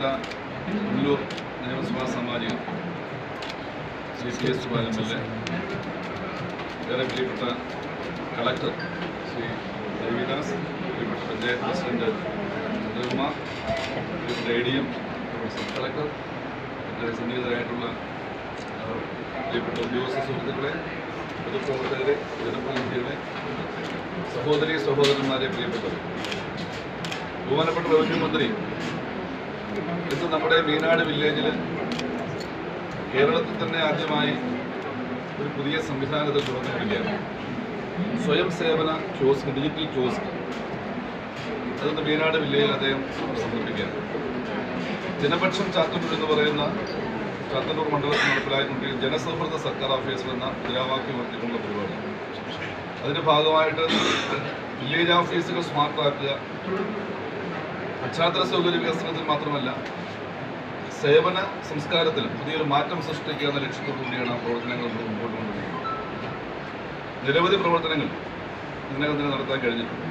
ബഹുമാനപ്പെട്ട ഉള്ളൂർ നിയമസഭാ സാമാജികൻ Shri C S Balan M L ഏറെ പ്രിയപ്പെട്ട കളക്ടർ ശ്രീ രവിദാസ് പ്രിയപ്പെട്ട പഞ്ചായത്ത് പ്രസിഡന്റ് ചന്ദ്രകുമാർ പ്രിയപ്പെട്ട A D M sub collector മറ്റേ സന്നിഹിതരായിട്ടുള്ള പ്രിയപ്പെട്ട ഉദ്യോഗസ്ഥ സുഹൃത്തുക്കളെ പൊതുപ്രവർത്തകരെ ജനപ്രതിനിധികളെ സഹോദരി സഹോദരന്മാരെ പ്രിയപ്പെട്ടവർ ബഹുമാനപ്പെട്ട റവന്യൂ മന്ത്രി ഇന്ന് നമ്മുടെ മീനാട് വില്ലേജിൽ കേരളത്തിൽ തന്നെ ആദ്യമായി ഒരു പുതിയ സംവിധാനത്തിൽ തുറന്നു വരികയാണ് സ്വയം സേവന ചോസ്ക് ഡിജിറ്റൽ ചോസ്ക് അതൊന്ന് മീനാട് വില്ലേജിൽ അദ്ദേഹം സമർപ്പിക്കുകയാണ് ജനപക്ഷം ചാത്തന്നൂർ എന്ന് പറയുന്ന ചാത്തന്നൂർ മണ്ഡലത്തിൽ നടപ്പിലായിക്കൊണ്ടിരിക്കുന്ന ജനസൗഹൃദ സർക്കാർ ഓഫീസർ എന്ന മുദ്രാവാക്യം ഉയർത്തിക്കൊണ്ടുള്ള പരിപാടി അതിന്റെ ഭാഗമായിട്ട് വില്ലേജ് ഓഫീസുകൾ സ്മാർട്ടാക്കുക പശ്ചാത്തല സൗകര്യ വികസനത്തിൽ മാത്രമല്ല സേവന സംസ്കാരത്തിൽ പുതിയൊരു മാറ്റം സൃഷ്ടിക്കുക എന്ന ലക്ഷ്യത്തോടു കൂടിയാണ് പ്രവർത്തനങ്ങൾ മുമ്പോട്ട് കൊണ്ടുവരുന്നത്. നിരവധി പ്രവർത്തനങ്ങൾ ഇതിനകം തന്നെ നടത്താൻ കഴിഞ്ഞിട്ടുണ്ട്.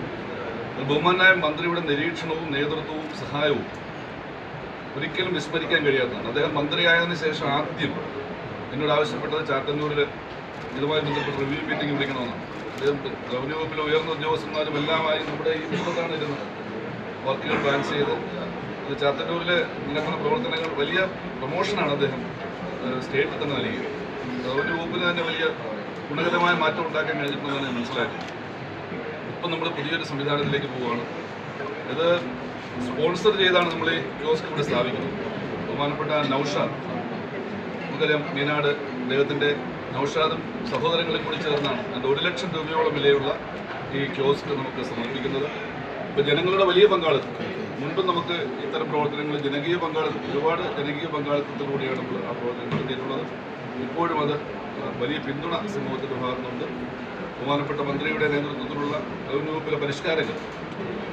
ബഹുമാനായ മന്ത്രിയുടെ നിരീക്ഷണവും നേതൃത്വവും സഹായവും ഒരിക്കലും വിസ്മരിക്കാൻ കഴിയാത്തതാണ്. അദ്ദേഹം മന്ത്രിയായതിനു ശേഷം ആദ്യം എന്നോട് ആവശ്യപ്പെട്ടത് ചാത്തന്നൂരിൽ ഇതുമായി ബന്ധപ്പെട്ട് റിവ്യൂ മീറ്റിംഗ് വിളിക്കണമെന്നാണ്. അദ്ദേഹം റവന്യൂ വകുപ്പിലെ ഉയർന്ന ഉദ്യോഗസ്ഥന്മാരും എല്ലാമായി നമ്മുടെ ഈ മുഖത്താണ് ഇരുന്നത്. വർക്കുകൾ പ്ലാൻ ചെയ്ത്. ചാത്തന്നൂരിൽ നടക്കുന്ന പ്രവർത്തനങ്ങൾ വലിയ പ്രൊമോഷനാണ് അദ്ദേഹം സ്റ്റേറ്റിൽ തന്നെ നൽകിയത്. ഗവൺമെന്റ് വകുപ്പിന് തന്നെ വലിയ ഗുണകരമായ മാറ്റം ഉണ്ടാക്കാൻ കഴിഞ്ഞിട്ടുണ്ടെന്നാണ് ഞാൻ മനസ്സിലാക്കി. ഇപ്പം നമ്മൾ പുതിയൊരു സംവിധാനത്തിലേക്ക് പോവുകയാണ്. ഇത് സ്പോൺസർ ചെയ്താണ് നമ്മൾ ഈ കിയോസ്ക് ഇവിടെ സ്ഥാപിക്കുന്നത്. ബഹുമാനപ്പെട്ട നൌഷാദ്. നമുക്കറിയാം മീനാട് അദ്ദേഹത്തിന്റെ നൌഷാദും സഹോദരങ്ങളെ കൂടി ചേർന്നാണ്. അതിന്റെ ഒരു ലക്ഷം രൂപയോളം വിലയുള്ള ഈ കിയോസ്ക് നമുക്ക് സമർപ്പിക്കുന്നത്. ഇപ്പോൾ ജനങ്ങളുടെ വലിയ പങ്കാളിത്തം. മുൻപ് നമുക്ക് ഇത്തരം പ്രവർത്തനങ്ങൾ ജനകീയ പങ്കാളിത്തം ഒരുപാട് ജനകീയ പങ്കാളിത്തത്തിലൂടെയാണ് നമ്മൾ ആ പ്രവർത്തനങ്ങൾ ചെയ്തിട്ടുള്ളത് ഇപ്പോഴും അത് വലിയ പിന്തുണ സമൂഹത്തിന്റെ ഭാഗത്തുനിന്നുണ്ട് ബഹുമാനപ്പെട്ട മന്ത്രിയുടെ നേതൃത്വത്തിലുള്ള റവന്യൂ വകുപ്പിലെ പരിഷ്കാരങ്ങൾ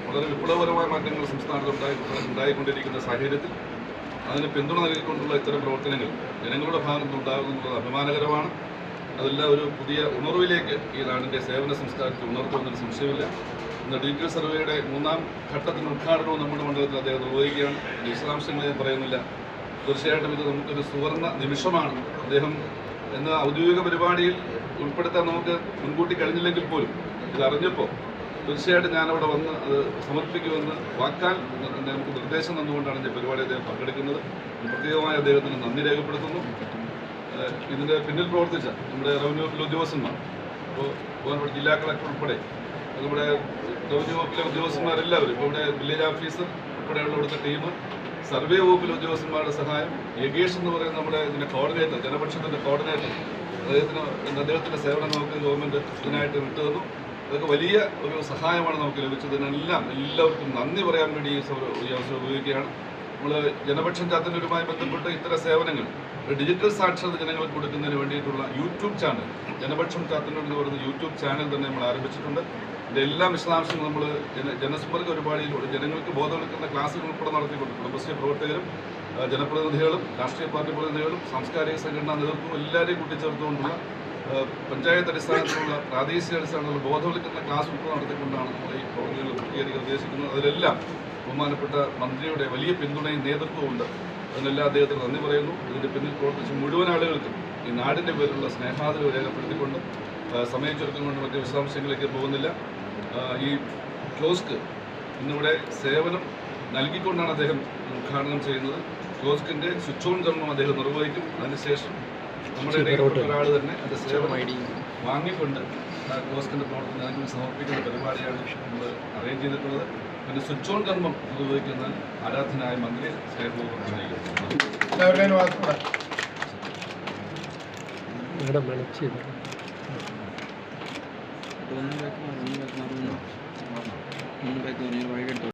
വളരെ വിപ്ലവപരമായ മാറ്റങ്ങൾ സംസ്ഥാനത്ത് ഉണ്ടായി ഉണ്ടായിക്കൊണ്ടിരിക്കുന്ന സാഹചര്യത്തിൽ അതിന് പിന്തുണ നൽകിക്കൊണ്ടുള്ള ഇത്തരം പ്രവർത്തനങ്ങൾ ജനങ്ങളുടെ ഭാഗത്തുനിന്ന് ഉണ്ടാകുന്നത് അഭിമാനകരമാണ്. അതെല്ലാം ഒരു പുതിയ ഉണർവിലേക്ക് ഈ നാടിന്റെ സേവന സംസ്കാരത്തെ ഉണർത്തുമെന്നൊരു സംശയമില്ല ഇന്ന് ഡിജിറ്റൽ സർവേയുടെ മൂന്നാം ഘട്ടത്തിന് ഉദ്ഘാടനവും നമ്മുടെ മണ്ഡലത്തിൽ അദ്ദേഹം നിർവഹിക്കുകയാണ് വിശദാംശങ്ങൾ ഞാൻ പറയുന്നില്ല തീർച്ചയായിട്ടും ഇത് നമുക്കൊരു സുവർണ നിമിഷമാണ് അദ്ദേഹം എന്ന ഔദ്യോഗിക പരിപാടിയിൽ ഉൾപ്പെടുത്താൻ നമുക്ക് മുൻകൂട്ടി കഴിഞ്ഞില്ലെങ്കിൽ പോലും ഇത് അറിഞ്ഞപ്പോൾ തീർച്ചയായിട്ടും ഞാനവിടെ വന്ന് അത് സമർപ്പിക്കുമെന്ന് വാക്കാൽ നമുക്ക് നിർദ്ദേശം തന്നുകൊണ്ടാണ് ഈ പരിപാടി അദ്ദേഹം പങ്കെടുക്കുന്നത് പ്രത്യേകമായി അദ്ദേഹത്തിന് നന്ദി രേഖപ്പെടുത്തുന്നു ഇതിന്റെ പിന്നിൽ പ്രവർത്തിച്ച നമ്മുടെ റവന്യൂ ഉദ്യോഗസ്ഥന്മാർ ഇപ്പോൾ ബഹുമാനപ്പെട്ട ജില്ലാ കളക്ടർ ഉൾപ്പെടെ നമ്മുടെ റവന്യൂ വകുപ്പിലെ ഉദ്യോഗസ്ഥന്മാരെല്ലാവരും ഇപ്പോൾ ഇവിടെ വില്ലേജ് ഓഫീസർ ഉൾപ്പെടെയുള്ള ഇവിടുത്തെ ടീം സർവേ വകുപ്പിലെ ഉദ്യോഗസ്ഥന്മാരുടെ സഹായം യഗേഷ് എന്ന് പറയുന്ന നമ്മുടെ ഇതിന്റെ കോർഡിനേറ്റർ ജനപക്ഷത്തിന്റെ കോർഡിനേറ്റർ അദ്ദേഹത്തിന് അദ്ദേഹത്തിന്റെ സേവനം നമുക്ക് ഗവൺമെന്റ് ഇതിനായിട്ട് വിട്ടു തന്നു അതൊക്കെ വലിയ ഒരു സഹായമാണ് നമുക്ക് ലഭിച്ചതിനെല്ലാം എല്ലാവർക്കും നന്ദി പറയാൻ വേണ്ടി ഈ അവസരം ഉപയോഗിക്കുകയാണ്. നമ്മൾ ജനപക്ഷം ചാത്തന്നൂരുമായി ബന്ധപ്പെട്ട് ഇത്തരം സേവനങ്ങൾ ഡിജിറ്റൽ സാക്ഷരത ജനങ്ങൾക്ക് കൊടുക്കുന്നതിന് വേണ്ടിയിട്ടുള്ള യൂട്യൂബ് ചാനൽ ജനപക്ഷം ചാത്തന്നൂർ എന്ന് പറയുന്ന യൂട്യൂബ് ചാനൽ തന്നെ നമ്മൾ ആരംഭിച്ചിട്ടുണ്ട്. ഇതിന്റെ എല്ലാ വിശദാംശങ്ങളും നമ്മൾ ജന ജനസമ്പർക്ക പരിപാടിയിലൂടെ ജനങ്ങൾക്ക് ബോധവൽക്കരണ ക്ലാസ്സുകൾ ഉൾപ്പെടെ നടത്തിക്കൊണ്ട് കുടുംബശ്രീ പ്രവർത്തകരും ജനപ്രതിനിധികളും രാഷ്ട്രീയ പാർട്ടി പ്രതിനിധികളും സാംസ്കാരിക സംഘടനാ നേതൃത്വവും എല്ലാവരെയും കൂട്ടിച്ചേർത്തുകൊണ്ടുള്ള പഞ്ചായത്ത് അടിസ്ഥാനത്തിലുള്ള പ്രാദേശിക അടിസ്ഥാനത്തിലുള്ള ബോധവൽക്കരണ ക്ലാസ് ഉൾപ്പെടെ നടത്തിക്കൊണ്ടാണ് നമ്മൾ ഈ പ്രവർത്തികൾ പൂർത്തീകരിക്കാൻ ഉദ്ദേശിക്കുന്നത്. അതിലെല്ലാം ബഹുമാനപ്പെട്ട മന്ത്രിയുടെ വലിയ പിന്തുണയും നേതൃത്വവും ഉണ്ട്. അതിനെല്ലാം അദ്ദേഹത്തിന് നന്ദി പറയുന്നു. ഇതിന്റെ പിന്നിൽ പ്രവർത്തിച്ച മുഴുവൻ ആളുകൾക്കും ഈ നാടിന്റെ പേരിലുള്ള സ്നേഹാദരവ് രേഖപ്പെടുത്തിക്കൊണ്ട് സമയം ചുരുക്കം കൊണ്ട് മറ്റ് വിശദാംശങ്ങളിലേക്ക് പോകുന്നില്ല. ഈ ക്ലോസ്ക് ഇന്നിവിടെ സേവനം നൽകിക്കൊണ്ടാണ് അദ്ദേഹം ഉദ്ഘാടനം ചെയ്യുന്നത്. ക്ലോസ്കിന്റെ സ്വിച്ച് ഓൺ കർമ്മം അദ്ദേഹം നിർവഹിക്കും. അതിനുശേഷം നമ്മുടെ ഇടയിൽപ്പെട്ട ഒരാൾ തന്നെ അതിന്റെ സേവനം വാങ്ങിക്കൊണ്ട് ആ ക്ലോസ്കിന്റെ പ്രവർത്തനം സമർപ്പിക്കുന്ന പരിപാടിയാണ് നമ്മൾ അറേഞ്ച് ചെയ്തിട്ടുള്ളത്. പിന്നെ സ്വിച്ച് ഓൺ കർമ്മം നിർവഹിക്കുന്ന ആരാധനായ മന്ത്രി സ്നേഹപൂർവം ക്ഷണിക്കുന്നു